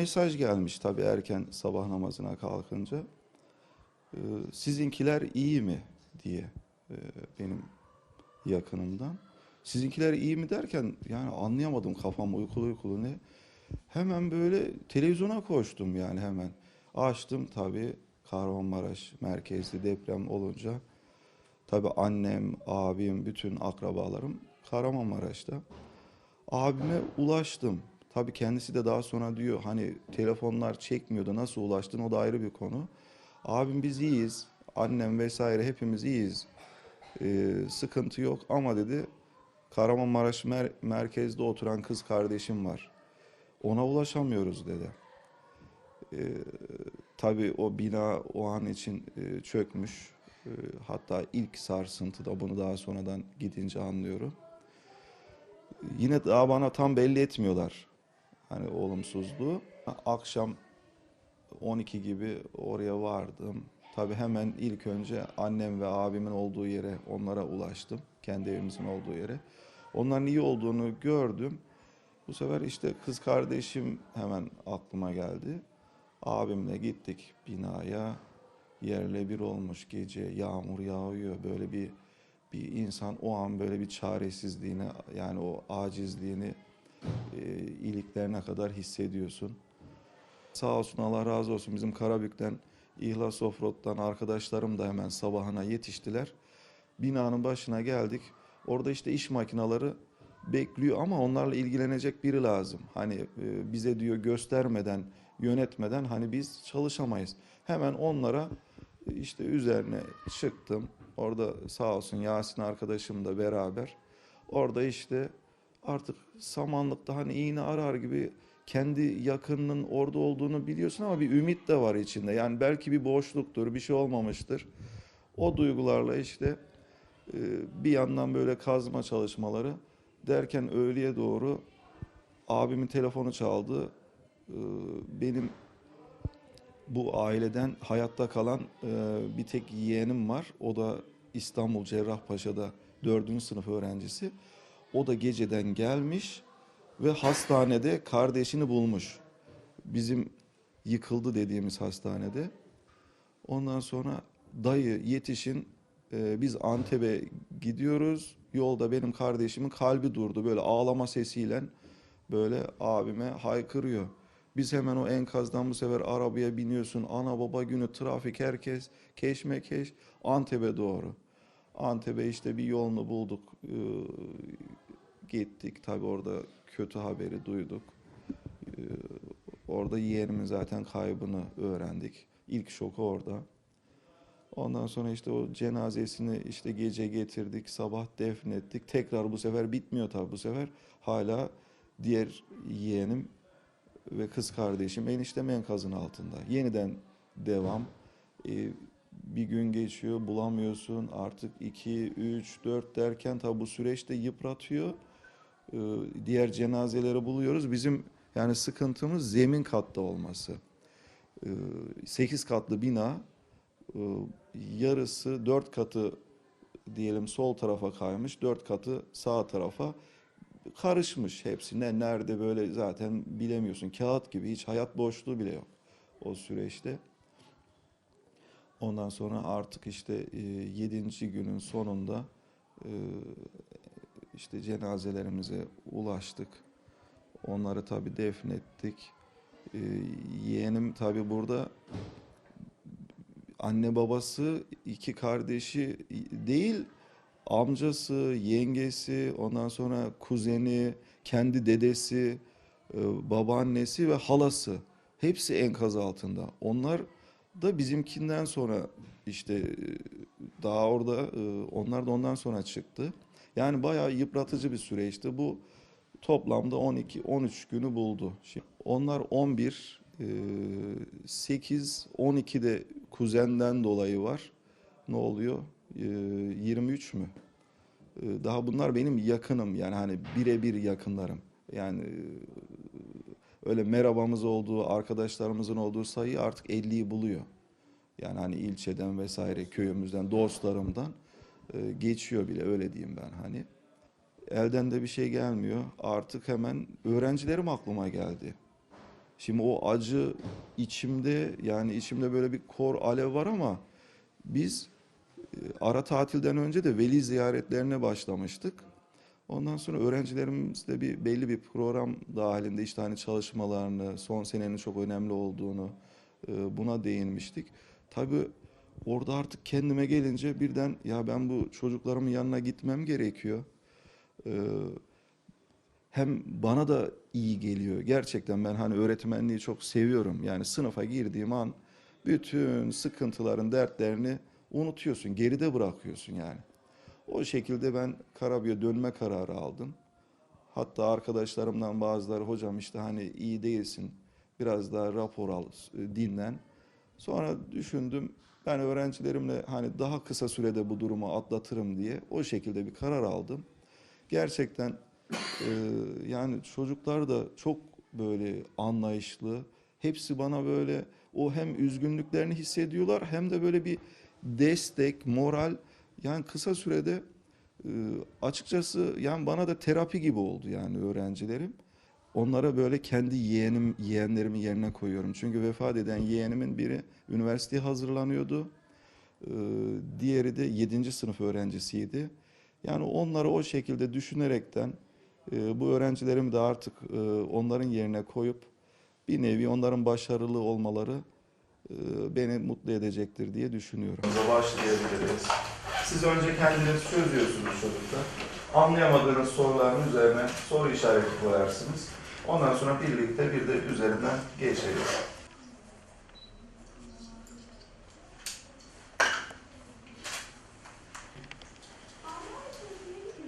Mesaj gelmiş tabii erken sabah namazına kalkınca. Ee, sizinkiler iyi mi diye e, benim yakınımdan. Sizinkiler iyi mi derken yani anlayamadım kafam uykulu uykulu ne. Hemen böyle televizyona koştum yani hemen. Açtım tabii Kahramanmaraş merkezli deprem olunca. Tabii annem, abim, bütün akrabalarım Kahramanmaraş'ta. Abime ulaştım. Tabii kendisi de daha sonra diyor hani telefonlar çekmiyordu nasıl ulaştın o da ayrı bir konu. Abim biz iyiyiz. Annem vesaire hepimiz iyiyiz. Ee, sıkıntı yok ama dedi Kahramanmaraş mer- merkezde oturan kız kardeşim var. Ona ulaşamıyoruz dedi. Ee, tabii o bina o an için e, çökmüş. Ee, hatta ilk sarsıntıda bunu daha sonradan gidince anlıyorum. Yine daha bana tam belli etmiyorlar hani olumsuzluğu. Akşam 12 gibi oraya vardım. Tabii hemen ilk önce annem ve abimin olduğu yere onlara ulaştım. Kendi evimizin olduğu yere. Onların iyi olduğunu gördüm. Bu sefer işte kız kardeşim hemen aklıma geldi. Abimle gittik binaya. Yerle bir olmuş gece yağmur yağıyor. Böyle bir bir insan o an böyle bir çaresizliğini yani o acizliğini e, iliklerine kadar hissediyorsun. Sağ olsun Allah razı olsun bizim Karabük'ten İhlas Offroad'dan arkadaşlarım da hemen sabahına yetiştiler. Binanın başına geldik. Orada işte iş makineleri bekliyor ama onlarla ilgilenecek biri lazım. Hani e, bize diyor göstermeden, yönetmeden hani biz çalışamayız. Hemen onlara e, işte üzerine çıktım. Orada sağ olsun Yasin arkadaşım da beraber. Orada işte artık samanlıkta hani iğne arar gibi kendi yakınının orada olduğunu biliyorsun ama bir ümit de var içinde. Yani belki bir boşluktur, bir şey olmamıştır. O duygularla işte e, bir yandan böyle kazma çalışmaları derken öğleye doğru abimin telefonu çaldı. E, Benim bu aileden hayatta kalan e, bir tek yeğenim var. O da İstanbul Cerrahpaşa'da dördüncü sınıf öğrencisi. O da geceden gelmiş ve hastanede kardeşini bulmuş. Bizim yıkıldı dediğimiz hastanede. Ondan sonra dayı yetişin e, biz Antep'e gidiyoruz. Yolda benim kardeşimin kalbi durdu. Böyle ağlama sesiyle böyle abime haykırıyor. Biz hemen o enkazdan bu sefer arabaya biniyorsun. Ana baba günü trafik herkes keşmekeş Antep'e doğru. Antep'e işte bir yolunu bulduk. Gittik. Tabii orada kötü haberi duyduk. Ee, orada yeğenimin zaten kaybını öğrendik. İlk şoku orada. Ondan sonra işte o cenazesini işte gece getirdik, sabah defnettik. Tekrar bu sefer bitmiyor tabii bu sefer. Hala diğer yeğenim ve kız kardeşim eniştem enkazın altında. Yeniden devam. Ee, bir gün geçiyor bulamıyorsun artık 2, 3, 4 derken tabi bu süreçte yıpratıyor. Ee, diğer cenazeleri buluyoruz. Bizim yani sıkıntımız zemin katta olması. 8 katlı bina e, yarısı 4 katı diyelim sol tarafa kaymış, 4 katı sağ tarafa karışmış hepsi. Ne nerede böyle zaten bilemiyorsun. Kağıt gibi hiç hayat boşluğu bile yok o süreçte. Ondan sonra artık işte e, yedinci günün sonunda e, işte cenazelerimize ulaştık. Onları tabii defnettik. E, yeğenim tabii burada anne babası, iki kardeşi değil, amcası, yengesi, ondan sonra kuzeni, kendi dedesi, e, babaannesi ve halası hepsi enkaz altında. Onlar da bizimkinden sonra işte e, daha orada e, onlar da ondan sonra çıktı. Yani bayağı yıpratıcı bir süreçti. Bu toplamda 12 13 günü buldu. Şimdi onlar 11 e, 8 12 de kuzenden dolayı var. Ne oluyor? E, 23 mü? E, Daha bunlar benim yakınım yani hani birebir yakınlarım. Yani e, öyle merhabamız olduğu, arkadaşlarımızın olduğu sayı artık 50'yi buluyor. Yani hani ilçeden vesaire köyümüzden, dostlarımdan e, geçiyor bile öyle diyeyim ben hani. elden de bir şey gelmiyor. Artık hemen öğrencilerim aklıma geldi. Şimdi o acı içimde yani içimde böyle bir kor alev var ama biz e, ara tatilden önce de veli ziyaretlerine başlamıştık. Ondan sonra öğrencilerimizle bir belli bir program dahilinde işte hani çalışmalarını, son senenin çok önemli olduğunu e, buna değinmiştik. Tabii orada artık kendime gelince birden ya ben bu çocuklarımın yanına gitmem gerekiyor. E, hem bana da iyi geliyor. Gerçekten ben hani öğretmenliği çok seviyorum. Yani sınıfa girdiğim an bütün sıkıntıların, dertlerini unutuyorsun, geride bırakıyorsun yani. O şekilde ben Karabük'e dönme kararı aldım. Hatta arkadaşlarımdan bazıları hocam işte hani iyi değilsin, biraz daha rapor al, dinlen. Sonra düşündüm ben öğrencilerimle hani daha kısa sürede bu durumu atlatırım diye o şekilde bir karar aldım. Gerçekten e, yani çocuklar da çok böyle anlayışlı. Hepsi bana böyle o hem üzgünlüklerini hissediyorlar hem de böyle bir destek, moral yani kısa sürede e, açıkçası yani bana da terapi gibi oldu yani öğrencilerim. Onlara böyle kendi yeğenim, yeğenlerimi yerine koyuyorum. Çünkü vefat eden yeğenimin biri üniversiteye hazırlanıyordu. Ee, diğeri de 7. sınıf öğrencisiydi. Yani onları o şekilde düşünerekten e, bu öğrencilerimi de artık e, onların yerine koyup bir nevi onların başarılı olmaları e, beni mutlu edecektir diye düşünüyorum. Başlayabiliriz. Siz önce kendiniz çözüyorsunuz çocuklar. Anlayamadığınız soruların üzerine soru işareti koyarsınız. Ondan sonra birlikte bir de üzerinden geçeriz.